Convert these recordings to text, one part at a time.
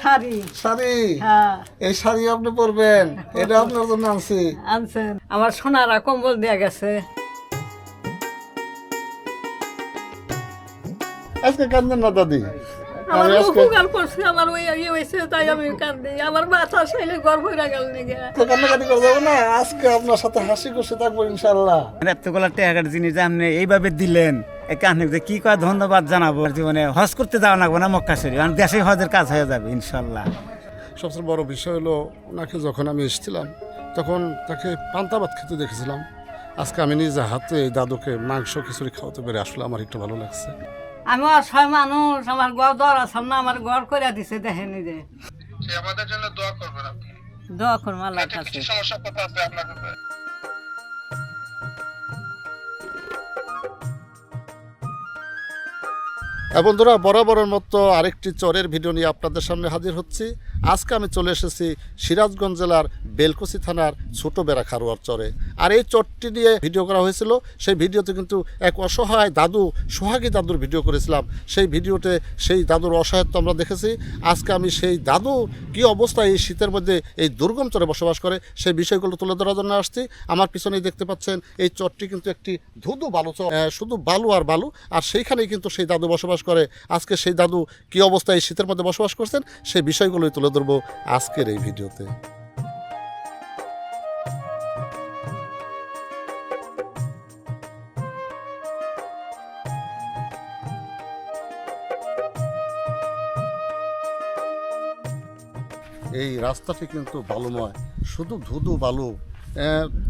শাড়ি। শাড়ি? হ্যাঁ। এই শাড়ি আপনি পরবেন? এটা আপনার জন্য আনছি। আনছেন। আমার সোনারা কম্বল দেয়া গেছে। আজকে কান্দেন না দাদি। আমার উপকার করছে আমার ওই ইয়ে হয়েছে তাই আমি কান্দি। আমার মাথা সাইলে গর্ব হয়ে গেল নাকি? তো কান্নাকাটি করে যাব না। আজকে আপনার সাথে হাসি খুশি থাকব ইনশাল্লাহ এতগুলা টাকার জিনিস আপনি এইভাবে দিলেন যে কি কয় ধন্যবাদ জানাব আর জীবনে। হজ করতে যাওয়া লাগবে না মক্কা শরীফ কারণ দেশে হজের কাজ হয়ে যাবে ইনশাল্লাহ। সবচেয়ে বড় বিষয় হলো ওনাকে যখন আমি এসেছিলাম তখন তাকে পান্তা ভাত খেতে দেখেছিলাম। আজকে আমি নিজে হাতে এই দাদুকে মাংস খিচুড়ি খাওয়াতে পেরে আসলে আমার একটু ভালো লাগছে। আমি অসহায় মানুষ আমার ঘর দর আসাম না আমার ঘর করে দিছে দেখেনি যে। সে আমাদের জন্য দোয়া করবেন আপনি। দোয়া করব আল্লাহর এতে কাছে সমস্যা কথা আছে আপনার বন্ধুরা বরাবরের মতো আরেকটি চরের ভিডিও নিয়ে আপনাদের সামনে হাজির হচ্ছি। আজকে আমি চলে এসেছি সিরাজগঞ্জ জেলার বেলকুচি থানার ছোট বেড়া খারোয়ার চরে। আর এই চরটি নিয়ে ভিডিও করা হয়েছিল, সেই ভিডিওতে কিন্তু এক অসহায় দাদু, সোহাগী দাদুর ভিডিও করেছিলাম। সেই ভিডিওতে সেই দাদুর অসহায়ত্ব আমরা দেখেছি। আজকে আমি সেই দাদু কি অবস্থায় এই শীতের মধ্যে এই দুর্গম চরে বসবাস করে, সেই বিষয়গুলো তুলে ধরার জন্য আসছি। আমার পিছনেই দেখতে পাচ্ছেন, এই চরটি কিন্তু একটি ধুধু বালু চর শুধু বালু আর বালু। আর সেইখানেই কিন্তু সেই দাদু বসবাস করে। আজকে সেই দাদু কি অবস্থায় এই শীতের মধ্যে বসবাস করছেন, সেই বিষয়গুলোই তুলে ধরবো আজকের এই ভিডিওতে। এই রাস্তাটি কিন্তু ভালো নয় শুধু ধুধু বালু।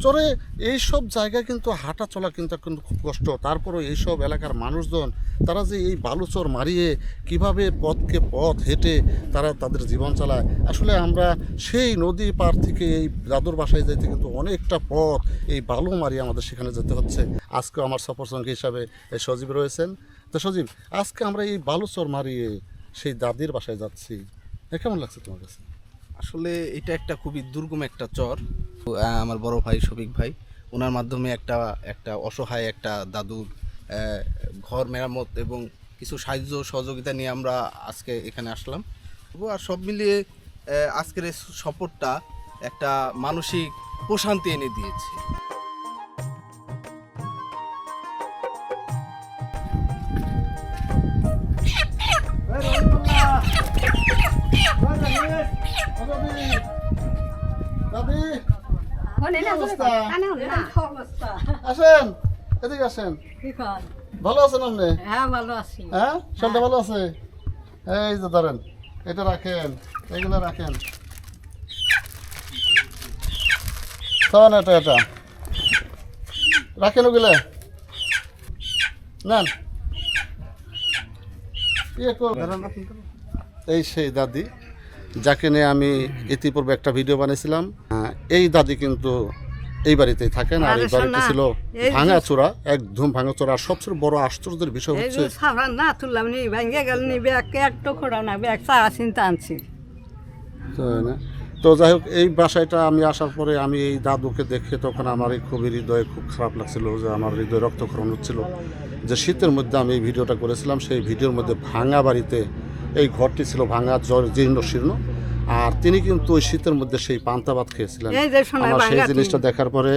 চরে এইসব জায়গায় কিন্তু হাঁটা চলা কিন্তু কিন্তু খুব কষ্ট। তারপরেও এইসব এলাকার মানুষজন, তারা যে এই বালুচর মারিয়ে কীভাবে পথকে পথ হেঁটে তারা তাদের জীবন চালায়। আসলে আমরা সেই নদী পার থেকে এই দাদুর বাসায় যেতে কিন্তু অনেকটা পথ এই বালু মারিয়ে আমাদের সেখানে যেতে হচ্ছে। আজকেও আমার সফর সঙ্গী হিসাবে এই সজীব রয়েছেন। তো সজীব, আজকে আমরা এই বালুচর মারিয়ে সেই দাদির বাসায় যাচ্ছি। কেমন লাগছে তোমার কাছে? আসলে এটা একটা খুবই দুর্গম একটা চর। আমার বড় ভাই শফিক ভাই ওনার মাধ্যমে একটা একটা অসহায় একটা দাদুর ঘর মেরামত এবং কিছু সাহায্য সহযোগিতা নিয়ে আমরা আজকে এখানে আসলাম। আর সব মিলিয়ে আজকের এই সফরটা একটা মানসিক প্রশান্তি এনে দিয়েছে? অবস্থা আসেন এদিকে আসেন। ভালো আছেন আপনি? হ্যাঁ ভালো আছি। হ্যাঁ? শরীরটা ভালো আছে? এই যে ধরেন এটা রাখেন এগুলো রাখেন। তখন এটা এটা। রাখেন ওগুলো। নেন। ইয়ে এই সেই দাদি যাকে নিয়ে আমি ইতিপূর্বে একটা ভিডিও বানিয়েছিলাম। এই দাদি কিন্তু এই বাড়িতেই থাকেন আর এই বাড়িতে ছিল ভাঙাচোরা একদম ভাঙাচোরা আর সবচেয়ে বড় আশ্চর্যের বিষয় হচ্ছে না তুললাম নি ভেঙে গেল নি ব্যাগ খোড়া না ব্যাগ চা চিন্তা আনছি। না? তো যাই হোক এই বাসায়টা আমি আসার পরে আমি এই দাদুকে দেখে তখন আমার এই খুবই হৃদয়ে খুব খারাপ লাগছিল যে আমার হৃদয় রক্তক্ষরণ হচ্ছিল। যে শীতের মধ্যে আমি এই ভিডিওটা করেছিলাম সেই ভিডিওর মধ্যে ভাঙা বাড়িতে এই ঘরটি ছিল ভাঙা জ্বর জীর্ণ শীর্ণ। আর তিনি কিন্তু ওই শীতের মধ্যে সেই পান্তা ভাত খেয়েছিলেন। আমার সেই জিনিসটা দেখার পরে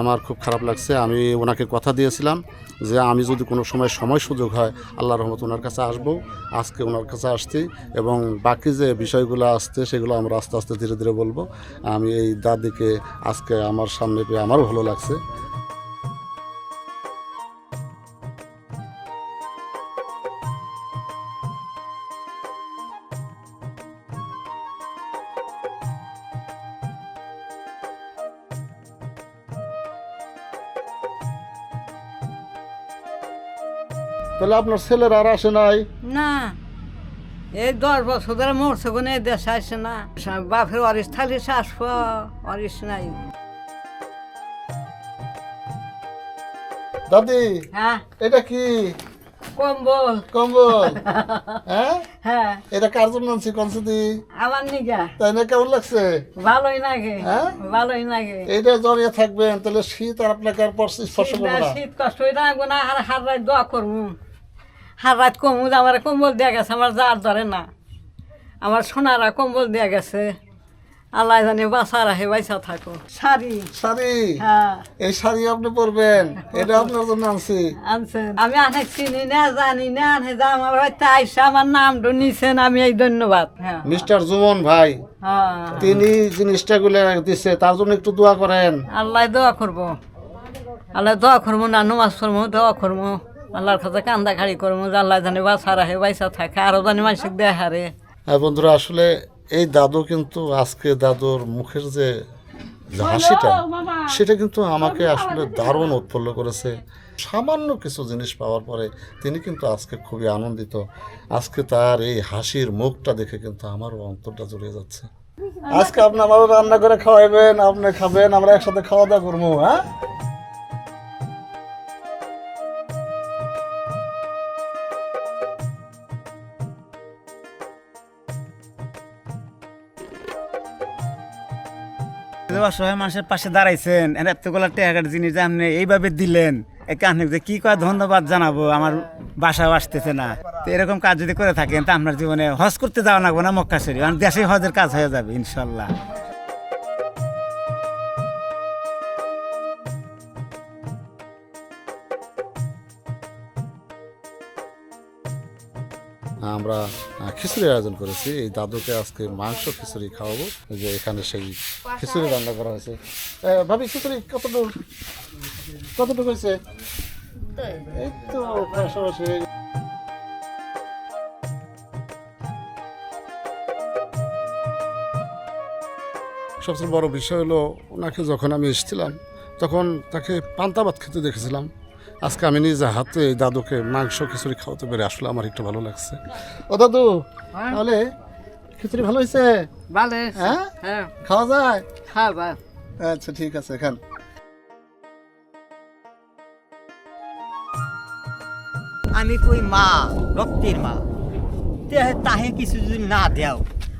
আমার খুব খারাপ লাগছে। আমি ওনাকে কথা দিয়েছিলাম যে আমি যদি কোনো সময় সময় সুযোগ হয় আল্লাহ রহমত ওনার কাছে আসব আজকে ওনার কাছে আসছি এবং বাকি যে বিষয়গুলো আসছে সেগুলো আমরা আস্তে আস্তে ধীরে ধীরে বলব। আমি এই দাদিকে আজকে আমার সামনে পেয়ে আমারও ভালো লাগছে। তাহলে আপনার ছেলের আর আসে নাই? না এই দশ বছর ধরে মরছে কোন দেশে আসে না। বাপের অরিস থাকলে সে আসব অরিস নাই। দাদি হ্যাঁ? এটা কি? কম্বল। কম্বল? হ্যাঁ? হ্যাঁ। এটা কার জন্য আনছি কনসিদি আমার নিগা তাই না কেমন লাগছে? ভালোই লাগে। হ্যাঁ? ভালোই লাগে। এইটা জড়িয়ে থাকবেন তাহলে শীত আর আপনাকে আর স্পর্শ স্পর্শ করবে না। শীত কষ্ট হয়ে থাকব না আর হার রাত দোয়া করব। হার রাত কমু আমার কম্বল দেয়া গেছে আমার যার ধরে না। আমার সোনারা কম্বল দিয়ে গেছে। আল্লাহ জানে বাসা রাখে বাইসা থাকো শাড়ি। শাড়ি? হ্যাঁ। এই শাড়ি আপনি পরবেন এটা আপনার জন্য আনছি। আনছেন। আমি অনেক চিনি না জানি না আনে যা আমার হয়তো আইসা আমার নামটা নিছেন আমি এই ধন্যবাদ। হ্যাঁ। মিস্টার জুমন ভাই হ্যাঁ। তিনি জিনিসটা গুলো দিচ্ছে তার জন্য একটু দোয়া করেন। আল্লাহ দোয়া করব। আল্লাহ দোয়া করব না নমাজ করব দোয়া করব। আল্লাহর কাছে কান্দা খাড়ি করব যে আল্লাহ জানে বাসা রাখে বাইসা থাকে আরও জানি মানুষকে দেখারে হ্যাঁ বন্ধুরা আসলে এই দাদু কিন্তু আজকে দাদুর মুখের যে যে হাসিটা সেটা কিন্তু আমাকে আসলে দারুণ উৎফুল্ল করেছে। সামান্য কিছু জিনিস পাওয়ার পরে তিনি কিন্তু আজকে খুবই আনন্দিত। আজকে তার এই হাসির মুখটা দেখে কিন্তু আমারও অন্তরটা জড়িয়ে যাচ্ছে। আজকে আপনি আমারও রান্না করে খাওয়াবেন আপনি খাবেন আমরা একসাথে খাওয়া দাওয়া করব হ্যাঁ? অসহায় মানুষের পাশে দাঁড়াইছেন এতগুলো টাকার জিনিস আপনি এইভাবে দিলেন, একে যে কি করে ধন্যবাদ জানাব, আমার বাসাও আসতেছে না। তো এরকম কাজ যদি করে থাকেন, তা আপনার জীবনে হজ করতে যাওয়া লাগবে না মক্কা শরীফ দেশে হজের কাজ হয়ে যাবে, ইনশাল্লাহ। আমরা খিচুড়ির আয়োজন করেছি। এই দাদুকে আজকে মাংস খিচুড়ি খাওয়াবো। যে এখানে সেই খিচুড়ি রান্না করা হয়েছে। ভাবি, খিচুড়ি কতটুকু? কতটুকু হয়েছে? এই তো পাশাপাশি সবচেয়ে বড় বিষয় হলো, ওনাকে যখন আমি এসেছিলাম, তখন তাকে পান্তা ভাত খেতে দেখেছিলাম। আজকে আমি নিজে হাতে এই দাদুকে মাংস খিচুড়ি খাওয়াতে পেরে আসলে আমার একটু ভালো লাগছে। ও দাদু তাহলে খিচুড়ি ভালো হয়েছে? ভালো হ্যাঁ? হ্যাঁ। খাওয়া যায়? হ্যাঁ ভাই আচ্ছা ঠিক আছে খান। আমি কই মা রক্তের মা। তে- তাহে কিছু যদি না দেও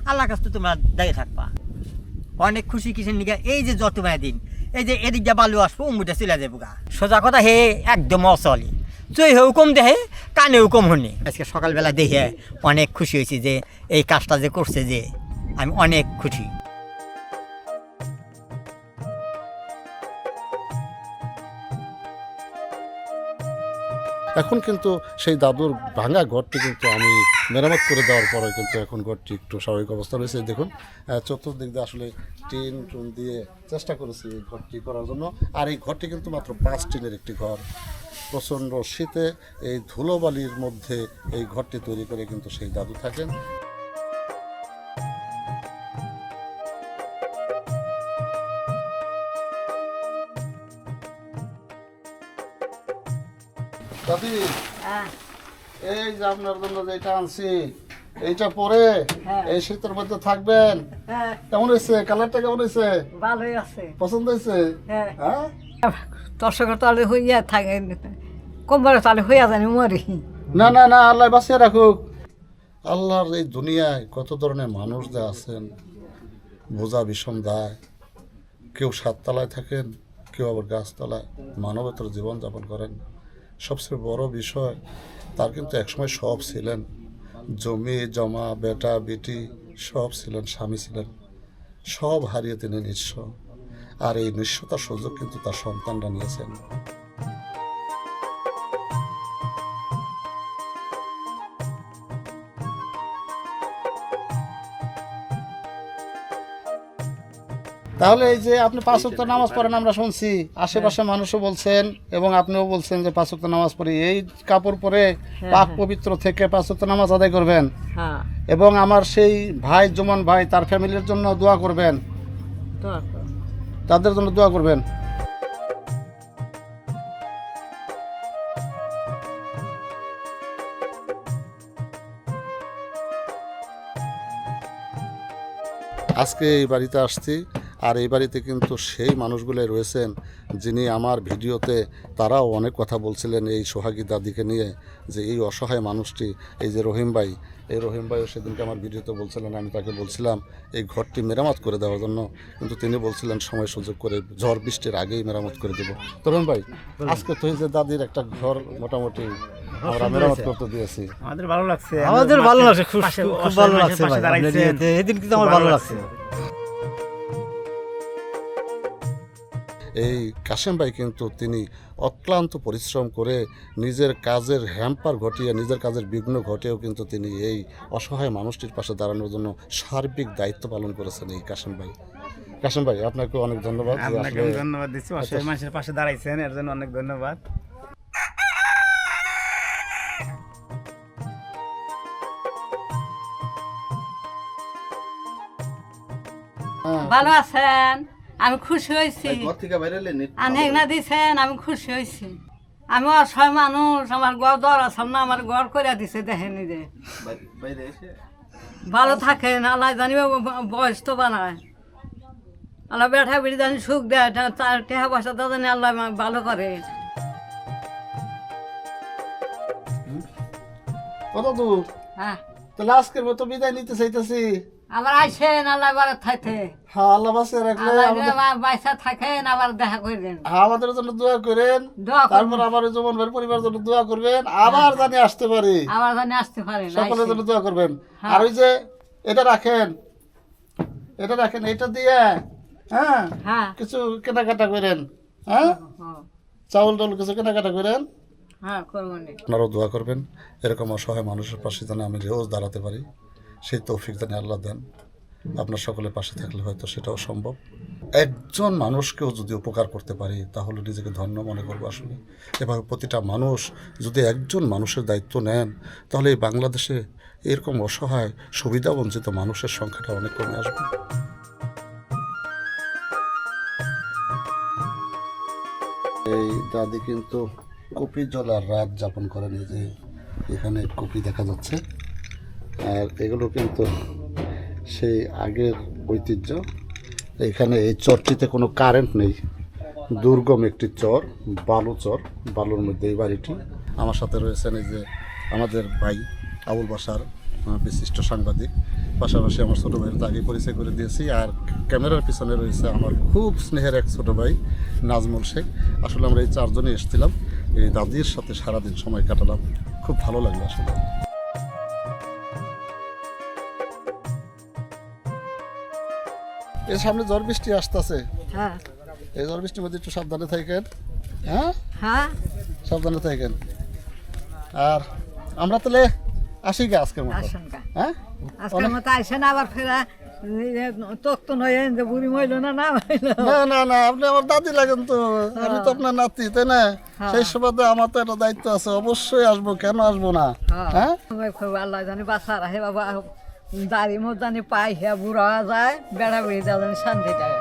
আল্লাহ কাছে তো তোমরা দাঁড়িয়ে থাকবা। অনেক খুশি কিসের নিগা এই যে যত দিন এই যে এদিক যা বালু আসব উমুটা চলে যাব গা। সোজা কথা হে, একদম অচলি। তুই হেউ কম দেহে কানে কম হনি। আজকে সকালবেলা দেখে অনেক খুশি হয়েছি যে, এই কাজটা যে করছে যে, আমি অনেক খুশি। এখন কিন্তু সেই দাদুর ভাঙা ঘরটি কিন্তু আমি মেরামত করে দেওয়ার পরে কিন্তু এখন ঘরটি একটু স্বাভাবিক অবস্থা রয়েছে। দেখুন চতুর্দিক দিয়ে আসলে টিন টুন দিয়ে চেষ্টা করেছি এই ঘরটি করার জন্য। আর এই ঘরটি কিন্তু মাত্র পাঁচ টিনের একটি ঘর। প্রচণ্ড শীতে এই ধুলোবালির মধ্যে এই ঘরটি তৈরি করে কিন্তু সেই দাদু থাকেন। এই যে আপনার জন্য যেটা আনছি এইটা পরে হ্যাঁ। এই শীতের মধ্যে থাকবেন। হ্যাঁ। কেমন হয়েছে? কালারটা কেমন হয়েছে? ভালোই আছে। পছন্দ হয়েছে? হ্যাঁ। হ্যাঁ? দর্শকের হইয়া থাকে হইয়া জানি মরি না না না আল্লাহ বাঁচিয়ে রাখুক। আল্লাহর এই দুনিয়ায় কত ধরনের মানুষ যা আছেন বোঝা বিষম দায়। কেউ সাততলায় থাকেন কেউ আবার গাছতলায় মানবেতর জীবনযাপন করেন। সবচেয়ে বড় বিষয়, তার কিন্তু একসময় সব ছিলেন। জমি, জমা, বেটা, বেটি, সব ছিলেন, স্বামী ছিলেন। সব হারিয়ে তিনি নিঃস্ব। আর এই নিঃস্বতার সুযোগ কিন্তু তার সন্তানরা নিয়েছেন। তাহলে এই যে আপনি পাঁচ ওয়াক্ত নামাজ পড়েন আমরা শুনছি আশেপাশে মানুষও বলছেন এবং আপনিও বলছেন যে পাঁচ ওয়াক্ত নামাজ পড়ি। এই কাপড় পরে পাক পবিত্র থেকে পাঁচ ওয়াক্ত নামাজ আদায় করবেন। হ্যাঁ। এবং আমার সেই ভাই জুমন ভাই তার ফ্যামিলির জন্য দোয়া করবেন। তাদের জন্য দোয়া করবেন। আজকে এই বাড়িতে আসছি। আর এই বাড়িতে কিন্তু সেই মানুষগুলোই রয়েছেন যিনি আমার ভিডিওতে তারাও অনেক কথা বলছিলেন এই সোহাগী দাদিকে নিয়ে যে এই অসহায় মানুষটি এই যে রহিম ভাই এই রহিম ভাইও সেদিনকে আমার ভিডিওতে বলছিলেন আমি তাকে বলছিলাম এই ঘরটি মেরামত করে দেওয়ার জন্য। কিন্তু তিনি বলছিলেন সময় সুযোগ করে ঝড় বৃষ্টির আগেই মেরামত করে দেবো। তো রহিম ভাই আজকে তো এই যে দাদির একটা ঘর মোটামুটি আমরা মেরামত করতে দিয়েছি। আমাদের ভালো লাগছে। আমাদের ভালো লাগছে খুব ভালো লাগছে এদিন কিন্তু আমার ভালো লাগছে। এই কাশেম ভাই কিন্তু তিনি অক্লান্ত পরিশ্রম করে নিজের কাজের হ্যাম্পার ঘটিয়ে নিজের কাজের বিঘ্ন ঘটেও কিন্তু তিনি এই অসহায় মানুষটির পাশে দাঁড়ানোর জন্য সার্বিক দায়িত্ব পালন করেছেন এই কাশেম ভাই কাশেম ভাই আপনাকে অনেক ধন্যবাদ আপনাকে ধন্যবাদ দিচ্ছি। অসহায় মানুষের পাশে দাঁড়াইছেন এর জন্য অনেক ধন্যবাদ। ভালো আছেন? আমি খুশি হয়েছি। বাইরে না দিছেন আমি খুশি হয়েছি। আমি অসহায় মানুষ আমার ঘর দর আসাম না আমার ঘর করে দিছে দেখেন যে। ভালো থাকেন আল্লাহ জানিবে বয়স তো বানায়। আল্লাহ বেঠা বেড়ি জানি সুখ দেয় টেহা পয়সা তো জানি আল্লাহ ভালো করে। কত দূর? হ্যাঁ। তাহলে আজকের মতো বিদায় নিতে চাইতেছি। আবার আইসেন আল্লাহ বারে থাকতে হ্যাঁ আল্লাহ বাসে রাখলে বাইসা থাকেন আবার দেখা করবেন হ্যাঁ, আমাদের জন্য দোয়া করেন। দোয়া তারপর আমার জীবন ভাইয়ের পরিবার জন্য দোয়া করবেন। আবার জানি আসতে পারি। আবার জানি আসতে পারেন সকলের জন্য। দোয়া করবেন। হ্যাঁ। আর ওই যে এটা রাখেন। এটা রাখেন এটা দিয়ে হ্যাঁ হ্যাঁ। কিছু কেনাকাটা করেন হ্যাঁ? চাউল টাউল কিছু কেনাকাটা করেন। হ্যাঁ। আপনারাও দোয়া করবেন। এরকম অসহায় মানুষের পাশে যেন আমি রোজ দাঁড়াতে পারি। সেই তৌফিক যেন আল্লাহ দেন। আপনার সকলের পাশে থাকলে হয়তো সেটাও সম্ভব। একজন মানুষকেও যদি উপকার করতে পারি, তাহলে নিজেকে ধন্য মনে করব আসলে। এভাবে প্রতিটা মানুষ যদি একজন মানুষের দায়িত্ব নেন, তাহলে এই বাংলাদেশে এরকম অসহায় সুবিধা বঞ্চিত মানুষের সংখ্যাটা অনেক কমে আসবে। এই দাদি কিন্তু কপি জলার রাত যাপন করেন, এই যে এখানে কপি দেখা যাচ্ছে। আর এগুলো কিন্তু সেই আগের ঐতিহ্য। এখানে এই চরটিতে কোনো কারেন্ট নেই। দুর্গম একটি চর, বালু চর, বালুর মধ্যে এই বাড়িটি। আমার সাথে রয়েছেন এই যে আমাদের ভাই আবুল বাসার বিশিষ্ট সাংবাদিক। পাশাপাশি আমার ছোটো ভাইয়ের তো আগে পরিচয় করে দিয়েছি। আর ক্যামেরার পিছনে রয়েছে আমার খুব স্নেহের এক ছোটো ভাই, নাজমুল শেখ। আসলে আমরা এই চারজনে এসেছিলাম। এই দাদির সাথে সারাদিন সময় কাটালাম। খুব ভালো লাগল আসলে। এর সামনে ঝড় বৃষ্টি আসতেছে। হ্যাঁ। এই ঝড় বৃষ্টির মধ্যে একটু সাবধানে থাকেন হ্যাঁ? হ্যাঁ। সাবধানে থাকেন। আর আমরা তাহলে আসি গা আজকের মতো। হ্যাঁ? আজকের মতো আইসেন আবার ফেরা তক্ত নয় যে বুড়ি মইল না না না না না আপনি আমার দাদি লাগেন তো। আমি তো আপনার নাতি তাই না? সেই সুবাদে আমার তো একটা দায়িত্ব আছে অবশ্যই আসব কেন আসব না? হ্যাঁ। খুব আল্লাহ জানি বাসা রাখে বাবা। দাড়ি মত জানি পাই হে বুড়া যায় বেড়া বেড়ে যাওয়া জানি শান্তি যায়